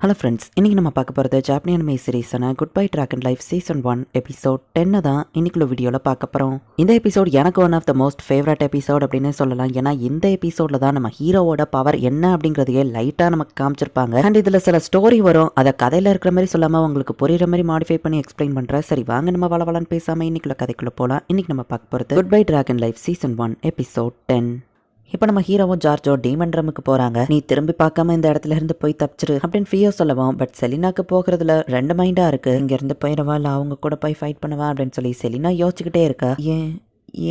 Hello friends இன்றைக்கி நம்ம பார்க்க போகிறது ஜாப்பனி anime சீரீஸான good bye track and life season one episode டென்னை தான் இன்னைக்குள்ள வீடியோவில் பார்க்க போகிறோம் இந்த எபிசோட் எனக்கு one of the most favourite episode அப்படின்னு சொல்லலாம். ஏன்னா இந்த எபிசோடில் தான் நம்ம ஹீரோவோட பவர் என்ன அப்படிங்கிறதையே லைட்டாக நமக்கு காமிச்சிருப்பாங்க. அண்ட் இதில் சில ஸ்டோரி வரும். அதை கதையில் இருக்கிற மாதிரி சொல்லாமல் உங்களுக்கு புரியுற மாதிரி மாடிஃபை பண்ணி எக்ஸ்பிளைன் பண்ணுறேன் சரி வாங்க நம்ம வளவலான்னு பேசாமல் இன்னைக்குள்ள கதைக்குள்ளே போகலாம் இன்னைக்கு நம்ம பார்க்க போகிறது good bye track and life season one episode ten இப்போ நம்ம ஹீரோவும் ஜார்ஜோ டீமன் ரம்முக்கு போறாங்க. நீ திரும்பி பார்க்காம இந்த இடத்துல இருந்து போய் தப்பிச்சிரு அப்படின்னு ஃபியோ சொல்லவும் பட் செலினாக்கு போகிறதுல ரெண்டு மைண்டா இருக்கு. இங்க இருந்து போயிடவா இல்லை அவங்க கூட போய் ஃபைட் பண்ணுவா அப்படின்னு சொல்லி செலினா யோசிச்சுக்கிட்டே இருக்கா. ஏன்?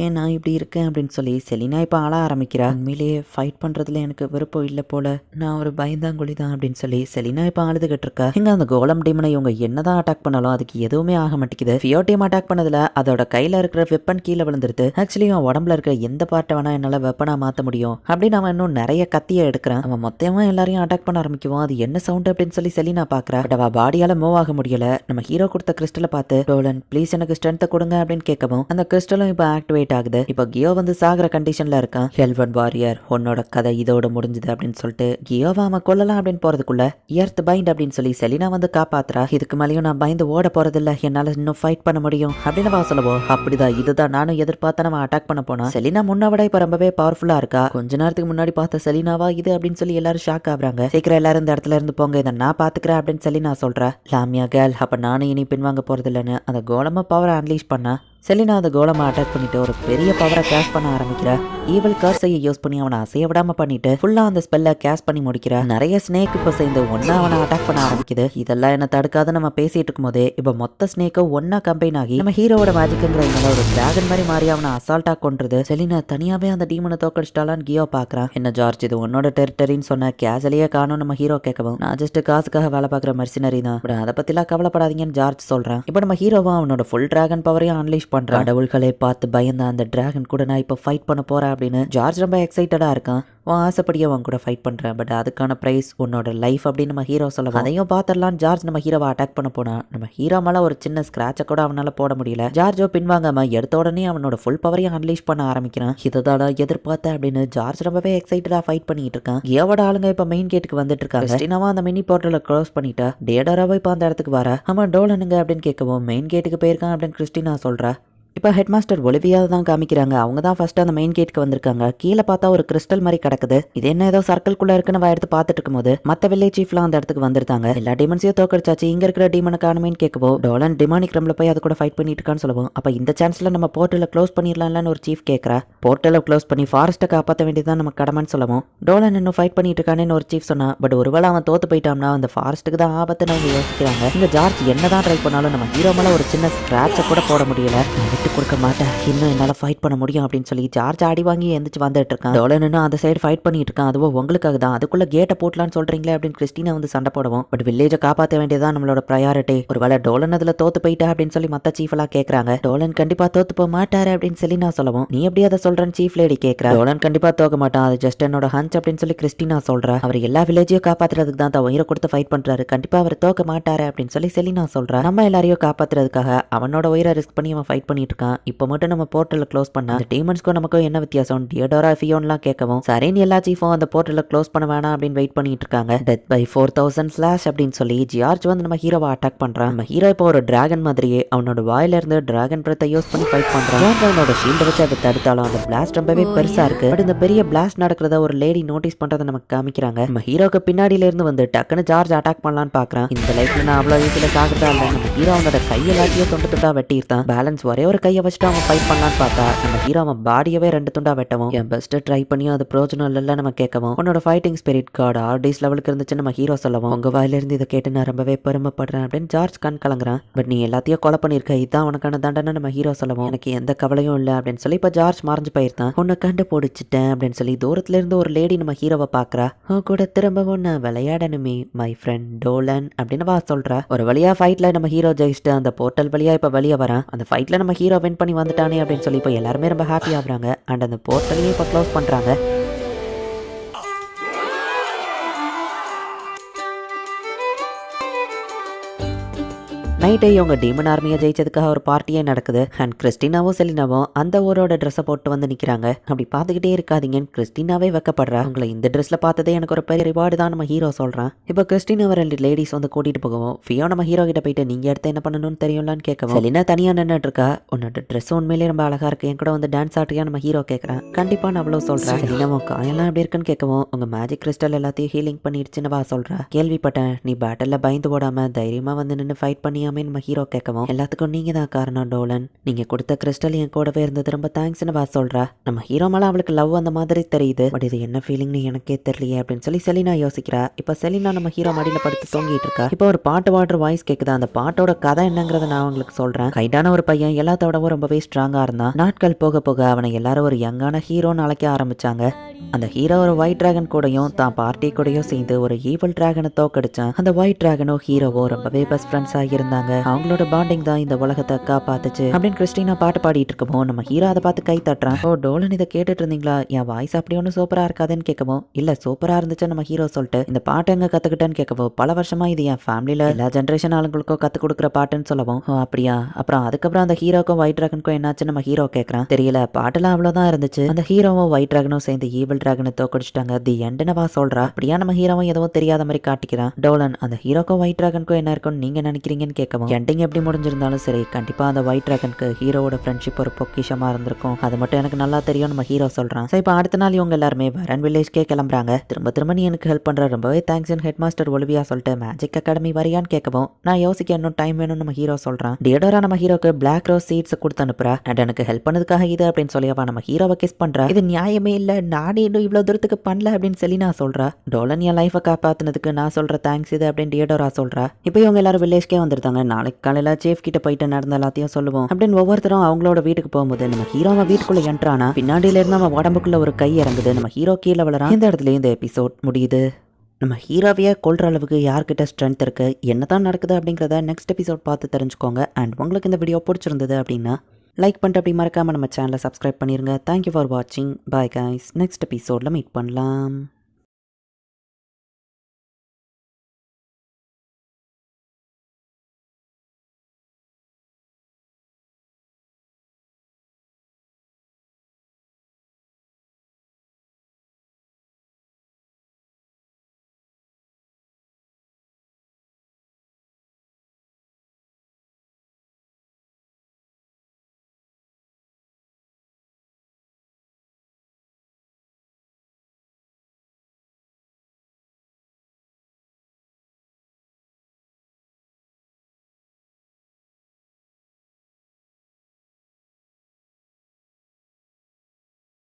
ஏன் நான் இப்படி இருக்கேன் அப்படின்னு சொல்லி செலினா இப்போ ஆள ஆரம்பிக்கிறா. உண்மையிலேயே ஃபைட் பண்ணுறதுல எனக்கு விருப்பம் இல்லை போல. நான் ஒரு பயந்தாங்குழி தான் அப்படின்னு சொல்லி செலினா இப்போ அழுதுகிட்டு இருக்கா. இங்க அந்த கோலம் டீமனை இவங்க என்னதான் அட்டாக் பண்ணாலும் அதுக்கு எதுவுமே ஆக மாட்டேங்குது. ஃபியோ டீம் அட்டாக் பண்ணதுல அதோட கையில இருக்கிற வெப்பன் கீழே விழுந்துருது. ஆக்சுவலி அவன் உடம்புல இருக்கிற எந்த பார்ட்டை வேணா என்னால் வெப்பனாக மாற்ற முடியும். அப்படின்னு அவன் இன்னும் நிறைய கத்தியை எடுக்கிறான். அவன் மொத்தமாக எல்லாரையும் அட்டாக் பண்ண ஆரம்பிக்குவான். அது என்ன சவுண்ட் அப்படின்னு சொல்லி செலினா பார்க்குறா பட் அவள் பாடியால் மூவ் ஆக முடியல. நம்ம ஹீரோ கொடுத்த கிறிஸ்டலை பார்த்து டோலன் ப்ளீஸ் எனக்கு ஸ்ட்ரென்த்தை கொடுங்க அப்படின்னு கேட்கவும் அந்த கிறிஸ்டலும் இப்போ ஆக்டிவேட் ஆகுது. இப்போ கியோ வந்து சாகிற கண்டிஷன்ல இருக்கான் ஹெல்வன் வாரியர் உன்னோட கதை இதோட முடிஞ்சுது அப்படின்னு சொல்லிட்டு கியோவை அவன் கொல்லலாம் அப்படின்னு போறதுக்குள்ள எர்த் பைண்ட் அப்படின்னு சொல்லி செலினா வந்து காப்பாத்துறா. இதுக்கு மேலேயும் நான் பயந்து ஓட போறதில்ல. என்னால இன்னும் ஃபைட் பண்ண முடியும். அப்படின்னு வா சொல்லுவோம் அப்படிதான் இதுதான் நானும் எதிர்பார்த்த நம்ம அட்டாக் பண்ண போனா. செலினா முன்ன விட இப்ப ரொம்பவே பவர்ஃபுல்லா இருக்கா? கொஞ்ச நேரத்துக்கு முன்னாடி பார்த்த செலினாவா இது அப்படின்னு சொல்லி எல்லாரும் ஷாக் ஆகுறாங்க. சீக்கிரம் எல்லாரும் இந்த இடத்துல இருந்து போங்க. இதை நான் பாத்துக்கிறேன் அப்படின்னு சொல்லி நான் சொல்றேன் லாமியா கேர்ள் அப்ப நானும் இனி பின்வாங்க போறது இல்லைன்னு அந்த கோலமா பவரை அன்லீஷ் பண்ணா. செலினா அந்த கோலமாக அட்டாக் பண்ணிட்டு ஒரு பெரிய பவரை கேஷ் பண்ண ஆரம்பிக்கிறா. ஈவல் கர்ஸையை யூஸ் பண்ணி அவனை அசைய விடாம பண்ணிட்டு ஃபுல்லா அந்த ஸ்பெல்ல கேஷ் பண்ணி முடிக்கிறா. நிறைய ஸ்னேக் இப்போ சேர்ந்து ஒன்னா அவனை அட்டாக் பண்ண ஆரம்பிக்குது. இதெல்லாம் என்ன தடுக்காத நம்ம பேசிட்டு இருக்கும் போதே இப்போ மொத்த ஸ்னேக்கும் ஒன்னா கம்பைன் ஆகி நம்ம ஹீரோவோட மேஜிக்ங்கிறதுனால ஒரு டிராகன் மாதிரி மாறி அவனை அசால்ட்டா கொண்டுருது செலினா தனியாவே அந்த டீமனை தோக்கடிச்சிட்டாலான்னு கியோ பாக்குறான் என்ன ஜார்ஜ் இது உன்னோட டெரிட்டரின்னு சொன்ன கேசலியே காணும் நம்ம ஹீரோ கேட்கவும் நான் ஜஸ்ட் காசுக்காக வேலை பார்க்குற மர்சினரி தான். அதை பத்திலாம் கவலைப்படாதீங்கன்னு ஜார்ஜ் சொல்றான். இப்போ நம்ம ஹீரோவும் அவனோட ஃபுல் டிராகன் பவரையும் அன்லீஷ் பண்றான் கடவுள்களை பார்த்து பயந்த அந்த டிராகன் கூட நான் இப்போ ஃபைட் பண்ண போறேன் அப்படின்னு ஜார்ஜ் ரொம்ப எக்ஸைட்டடா இருக்கான். உன் ஆசைப்படியே அவன் கூட ஃபைட் பண்ணுறேன் பட் அதுக்கான ப்ரைஸ் உன்னோட லைஃப் அப்படின்னு நம்ம ஹீரோ சொல்லலாம் அதையும் பார்த்துடலாம் ஜார்ஜ் நம்ம ஹீரோவை அட்டாக் பண்ண போனால் நம்ம ஹீரோ மேலே ஒரு சின்ன ஸ்க்ராட்சை கூட அவனால் போட முடியல. ஜார்ஜோ பின்வாங்காம எடுத்த உடனே அவனோட ஃபுல் பவரையும் அன்லீஷ் பண்ண ஆரம்பிக்கிறான். இதை எதிர்பார்த்தேன் அப்படின்னு ஜார்ஜ் ரொம்பவே எக்ஸைட்டடாக ஃபைட் பண்ணிட்டு இருக்கான். ஏவோட ஆளுங்க இப்போ மெயின் கேட்டுக்கு வந்துட்டு இருக்காங்க. கிறிஸ்டினாவா அந்த மினி போர்ட்டலை க்ளோஸ் பண்ணிட்டா டேடராவை இப்போ அந்த இடத்துக்கு வர? ஆமாம் டோலனுங்க அப்படின்னு கேட்கவும் மெயின் கேட்டுக்கு போயிருக்கான் அப்படின்னு கிறிஸ்டினா சொல்கிறேன் இப்போ ஹெட் மாஸ்டர் ஒலிவியாக தான் காமிக்கிறாங்க. அவங்க தான் ஃபர்ஸ்ட் அந்த மெயின் கேட்க்கு வந்திருக்காங்க. கீழே பார்த்தா ஒரு கிறிஸ்டல் மாதிரி கிடக்குது. இது என்ன ஏதோ சர்க்கிள்குள்ள இருக்குன்னு எடுத்து பார்த்துட்டு இருக்கும்போது மற்ற வில்லேஜ் சீஃப்லாம் அந்த இடத்துக்கு வந்திருந்தாங்க எல்லா டிமன்ஸையும் தோக்கடிச்சாச்சு. இங்க இருக்கிற டீமனை காணுமேன்னு கேட்கவோ டோலன் டிமானிக் ரம்ல போய் அது கூட ஃபைட் பண்ணிட்டு இருக்கான்னு சொல்லுவோம் அப்போ இந்த சான்ஸ்ல நம்ம போர்ட்டலை க்ளோஸ் பண்ணிடலாம்லன்னு ஒரு சீஃப் கேட்கறா போர்ட்டலை க்ளோஸ் பண்ணி ஃபாரஸ்ட்டை காப்பாற்ற வேண்டியதான் நம்ம கடமைன்னு சொல்லுவோம். டோலன் இன்னும் ஃபைட் பண்ணிட்டு இருக்கானேன்னு ஒரு சீஃப் சொன்னா பட் ஒருவேளை அவன் தோத்து போயிட்டான்னா அந்த ஃபாரஸ்ட்டுக்கு தான் ஆபத்துன்னு அவங்க யோசிக்கிறாங்க. இங்க ஜார்ஜ் என்னதான் ட்ரை பண்ணாலும் நம்ம ஹீரோ மேல ஒரு சின்ன ஸ்கிராட்சை கூட போட முடியல. நான் விட்டு கொடுக்க மாட்டேன். இன்னும் என்னால் ஃபைட் பண்ண முடியும் அப்படின்னு சொல்லி ஜார்ஜ் அடி வாங்கி எந்திரிச்சு வந்துட்டு இருக்கான். டோலன் அந்த சைடு ஃபைட் பண்ணிட்டு இருக்கான். அதுவும் உங்களுக்காக தான். அதுக்குள்ள கேட்டை போட்டலான்னு சொல்றீங்களே அப்படின்னு கிறிஸ்டினா வந்து சண்டை போடுவோம். பட் வில்லேஜை காப்பாற்ற வேண்டியதான் நம்மளோட ப்ரையாரிட்டி ஒருவேளை டோலன் அதில் தோத்து போயிட்டா அப்படின்னு சொல்லி மற்ற சீஃப் எல்லாம் கேட்கறாங்க டோலன் கண்டிப்பா தோத்து போக மாட்டாரு அப்படின்னு சொல்லி நான் சொல்லுவோம். நீ எப்படி அதை சொல்றேன்னு சீஃப் லேடி கேட்கறா டோலன் கண்டிப்பா தோக்க மாட்டான். அது ஜஸ்ட் என்னோட ஹன்ச் அப்படின்னு சொல்லி கிறிஸ்டினா சொல்றா. அவர் எல்லா வில்லேஜையும் காப்பாத்துறதுக்கு தான் தான் உயிரை கொடுத்து ஃபைட் பண்றாரு. கண்டிப்பா அவர் தோக்க மாட்டாரு அப்படின்னு சொல்லி செலினா சொல்றா. நம்ம எல்லாரையும் காப்பாத்துறதுக்காக அவனோட உயிரை ரிஸ்க் பண்ணி அவன் ஃபைட் பண்ணிட்டு இருக்கான். இப்போ மட்டும் நம்ம போர்ட்டலை க்ளோஸ் பண்ணா அந்த டீமன்ஸ்க்கும் நமக்கும் என்ன வித்தியாசம்? டியோடோரா ஃபியோன்லாம் கேட்கவும் சரின்னு எல்லா சீஃபும் அந்த போர்ட்டலை க்ளோஸ் பண்ண வேணாம் அப்படின்னு வெயிட் பண்ணிட்டு இருக்காங்க. Death by four thousand slash அப்படின்னு சொல்லி ஜியார்ஜ் வந்து நம்ம ஹீரோவை அட்டாக் பண்றான். நம்ம ஹீரோ இப்போ ஒரு டிராகன் மாதிரியே அவனோட வாயில இருந்து டிராகன் பிரத்தை யூஸ் பண்ணி ஃபைட் பண்றான். அவனோட ஷீல்டை வச்சு அதை தடுத்தாலும் அந்த பிளாஸ்ட் ரொம்பவே பெருசா இருக்கு. பட் இந்த பெரிய பிளாஸ்ட் நடக்கிறத ஒரு லேடி நோட்டீஸ் பண்றதை நமக்கு காமிக்கிறாங்க. நம்ம ஹீரோக்கு பின்னாடியில இருந்து வந்து டக்குன்னு ஜார்ஜ் அட்டாக் பண்ணலான்னு பாக்குறான். இந்த லைஃப்ல நான் அவ்வளவு ஈஸியில சாகுறதா இல்ல. நம்ம ஹீரோ அவனோட கை எல்லாத்தையும் தொண்டு துண்டா வெட்டியிருந்தான். பேலன்ஸ் ஒரே ஒரு கையை வச்சுட்டு அவன் ஃபைட் பண்ணலான்னு பார்த்தா நம்ம ஹீரோ அவன் பாடியவே ரெண்டு துண்டா வெட்டவும் என் பெஸ்ட் ட்ரை பண்ணியும் அது பிரோஜனம் இல்லைல்ல நம்ம கேட்கவும் உன்னோட ஃபைட்டிங் ஸ்பிரிட் கார்டு ஆர்டிஸ் லெவலுக்கு இருந்துச்சு நம்ம ஹீரோ சொல்லவும் உங்க வாயிலிருந்து இதை கேட்டு நான் ரொம்பவே பெருமைப்படுறேன் அப்படின்னு ஜார்ஜ் கண் கலங்குறான். பட் நீ எல்லாத்தையும் கொலை பண்ணியிருக்க இதான் உனக்கான தண்டனை நம்ம ஹீரோ சொல்லவும் எனக்கு எந்த கவலையும் இல்லை அப்படின்னு சொல்லி இப்போ ஜார்ஜ் மறைஞ்சு போயிருந்தான். உன்னை கண்டு போடிச்சிட்டேன் அப்படின்னு சொல்லி தூரத்துல இருந்து ஒரு லேடி நம்ம ஹீரோவை பாக்குறா. உன் கூட திரும்பவும் நான் விளையாடணுமே மை ஃப்ரெண்ட் டோலன் அப்படின்னு வா சொல்றா. ஒரு வழியா ஃபைட்ல நம்ம ஹீரோ ஜெயிச்சுட்டு அந்த போர்ட்டல் வழியா இப்ப வெளியே வரான். அந்த ஃபைட்ல நம்ம ஹீரோ வின் பண்ணி வந்துட்டானே அப்படின்னு சொல்லி இப்போ எல்லாருமே ரொம்ப ஹாப்பி ஆகுறாங்க. அண்ட் அந்த போர்ட்டலையும் இப்போ க்ளோஸ் பண்றாங்க. நைட்டே இவங்க டீமன் ஆர்மியை ஜெயிச்சதுக்காக ஒரு பார்ட்டியே நடக்குது. அண்ட் கிறிஸ்டினாவும் செலினாவும் அந்த ஊரோட ட்ரெஸ்ஸை போட்டு வந்து நிக்கிறாங்க. அப்படி பார்த்துக்கிட்டே இருக்காதீங்கன்னு கிறிஸ்டினாவே வெக்கப்படுறா. உங்களை இந்த ட்ரெஸ்ல பார்த்ததே எனக்கு ஒரு பெரிய ரிவார்டு தான் நம்ம ஹீரோ சொல்றான். இப்போ கிறிஸ்டினாவை ரெண்டு லேடிஸ் வந்து கூட்டிட்டு போகவும் ஃபியோ நம்ம ஹீரோ கிட்ட போயிட்டு நீங்க எடுத்து என்ன பண்ணணும்னு தெரியும்லான்னு கேட்கவும் செலினா தனியா நின்னுட்டு இருக்கா? உன்னோட ட்ரெஸ் உண்மையிலேயே ரொம்ப அழகா இருக்கு. என் கூட வந்து டான்ஸ் ஆடுறியா? நம்ம ஹீரோ கேட்கறான் கண்டிப்பா நான் அவ்வளவு சொல்றேன். செலினாவும் காயெல்லாம் எப்படி இருக்குன்னு கேட்கவும் உங்க மேஜிக் கிறிஸ்டல் எல்லாத்தையும் ஹீலிங் பண்ணிடுச்சுன்னு வா சொல்றா. கேள்விப்பட்டேன். நீ பேட்டல்ல பயந்து போடாம தைரியமா வந்து நின்று ஃபைட் எல்லாமே நம்ம ஹீரோ கேட்கவும் எல்லாத்துக்கும் நீங்க தான் காரணம் டோலன். நீங்க கொடுத்த கிறிஸ்டல் என் கூடவே இருந்தது ரொம்ப தேங்க்ஸ்னு வா சொல்றா. நம்ம ஹீரோ மேல அவளுக்கு லவ் அந்த மாதிரி தெரியுது. பட் இது என்ன ஃபீலிங்னு எனக்கே தெரியலையே அப்படின்னு சொல்லி செலினா யோசிக்கிறா. இப்ப செலினா நம்ம ஹீரோ மடியில படுத்து தூங்கிட்டு இருக்கா. இப்போ ஒரு பாட்டு வாடுற வாய்ஸ் கேக்குது? அந்த பாட்டோட கதை என்னங்கிறத நான் உங்களுக்கு சொல்றேன். கைடான ஒரு பையன் எல்லாத்தோடவும் ரொம்பவே ஸ்ட்ராங்கா இருந்தான். நாட்கள் போக போக அவனை எல்லாரும் ஒரு யங்கான ஹீரோன்னு அழைக்க ஆரம்பிச்சாங்க. அந்த ஹீரோ ஒரு ஒயிட் டிராகன் கூடயும் தான் பார்ட்டி கூடயும் சேர்ந்து ஒரு ஈவல் டிராகனை தோக்கடிச்சான் அந்த ஒயிட் டிராகனோ ஹீரோவோ ரொம்பவே பெஸ்ட் ஃப்ரெண்ட்ஸ் இருந்தாங்க. அவங்களோட பாண்டிங் தான் இந்த உலகத்தை காப்பாத்துச்சு. அப்படின்னு கிறிஸ்டினா பாட்டு பாடிட்டு இருக்கமோ நம்ம ஹீரோ அதை பார்த்து கை தட்டுறான். ஓ டோலன் இதை கேட்டுட்டு இருந்தீங்களா? என் வாய்ஸ் அப்படி ஒன்றும் சூப்பரா இருக்காதுன்னு கேட்கவும் இல்ல சூப்பரா இருந்துச்சு நம்ம ஹீரோ சொல்லிட்டு இந்த பாட்டு எங்க கத்துக்கிட்டேன்னு கேட்கவும் பல வருஷமா இது என் ஃபேமிலியில எல்லா ஜென்ரேஷன் ஆளுங்களுக்கும் கத்து கொடுக்குற பாட்டுன்னு சொல்லவும் ஓ அப்படியா? அப்புறம் அதுக்கப்புறம் அந்த ஹீரோக்கும் ஒயிட் டிராகனுக்கும் என்னாச்சு நம்ம ஹீரோ கேட்கறான். தெரியல பாட்டுலாம் அவ்வளவுதான் இருந்துச்சு. அந்த ஹீரோவும் ஒயிட் டிராகனும் சேர்ந்து ஈவல் டிராகனை தோக்கடிச்சிட்டாங்க. தி எண்டனவா சொல்றா. அப்படியா நம்ம ஹீரோவும் எதுவும் தெரியாத மாதிரி காட்டிக்கிறான். டோலன் அந்த ஹீரோக்கும் ஒயிட் டிராகனுக்கும் என்ன இருக்கும்னு நீங்க நினைக்கிறீங்கன்னு கேட்க கேட்கவும் எண்டிங் எப்படி முடிஞ்சிருந்தாலும் சரி கண்டிப்பா அந்த ஒயிட் டிராகனுக்கு ஹீரோவோட ஃப்ரெண்ட்ஷிப் ஒரு பொக்கிஷமா இருந்திருக்கும். அது மட்டும் எனக்கு நல்லா தெரியும் நம்ம ஹீரோ சொல்றான். சரி இப்போ அடுத்த நாள் இவங்க எல்லாருமே வரன் வில்லேஜ்க்கே கிளம்புறாங்க. திரும்ப திரும்ப நீ எனக்கு ஹெல்ப் பண்ற ரொம்பவே தேங்க்ஸ் ஹெட் மாஸ்டர் ஒலிவியா சொல்லிட்டு மேஜிக் அகாடமி வரியான்னு கேட்கவும் நான் யோசிக்க இன்னும் டைம் வேணும்னு நம்ம ஹீரோ சொல்றான். டியோடரா நம்ம ஹீரோக்கு பிளாக் ரோஸ் சீட்ஸ் கொடுத்து அனுப்புறா. அண்ட் எனக்கு ஹெல்ப் பண்ணதுக்காக இது அப்படின்னு சொல்லியவா நம்ம ஹீரோவை கிஸ் பண்றா. இது நியாயமே இல்ல நானே இன்னும் இவ்வளவு தூரத்துக்கு பண்ணல அப்படின்னு சொல்லி நான் சொல்கிறேன் டோலன் என் லைஃபை காப்பாத்துனதுக்கு நான் சொல்ற தேங்க்ஸ் இது அப்படின்னு டியோடரா சொல்றா. இப்போ இவங்க எல்லாரும் வில்லேஜ்க்கே வந்திருந்தாங்க நாளைக்கு காலையில் சேஃப் கிட்ட போயிட்டு நடந்த எல்லாத்தையும் சொல்லுவோம். அப்படின்னு ஒவ்வொருத்தரும் அவங்களோட வீட்டுக்கு போகும்போது நம்ம ஹீரோவை வீட்டுக்குள்ள என்ட்ரானா பின்னாடியில இருந்து நம்ம உடம்புக்குள்ள ஒரு கை இறங்குது நம்ம ஹீரோ கீழே வளரான் இந்த இடத்துல இந்த எபிசோட் முடியுது. நம்ம ஹீரோவையே கொள்கிற அளவுக்கு யார்கிட்ட ஸ்ட்ரென்த் இருக்கு என்ன தான் நடக்குது அப்படிங்கிறத நெக்ஸ்ட் எபிசோட் பார்த்து தெரிஞ்சுக்கோங்க. அண்ட் உங்களுக்கு இந்த வீடியோ பிடிச்சிருந்தது அப்படின்னா லைக் பண்ணிட்டு அப்படி மறக்காமல் நம்ம சேனலை சப்ஸ்கிரைப் பண்ணிடுங்க தேங்க்யூ ஃபார் வாட்சிங் பாய் கைஸ் நெக்ஸ்ட் எபிசோடில் மீட் பண்ணலாம்.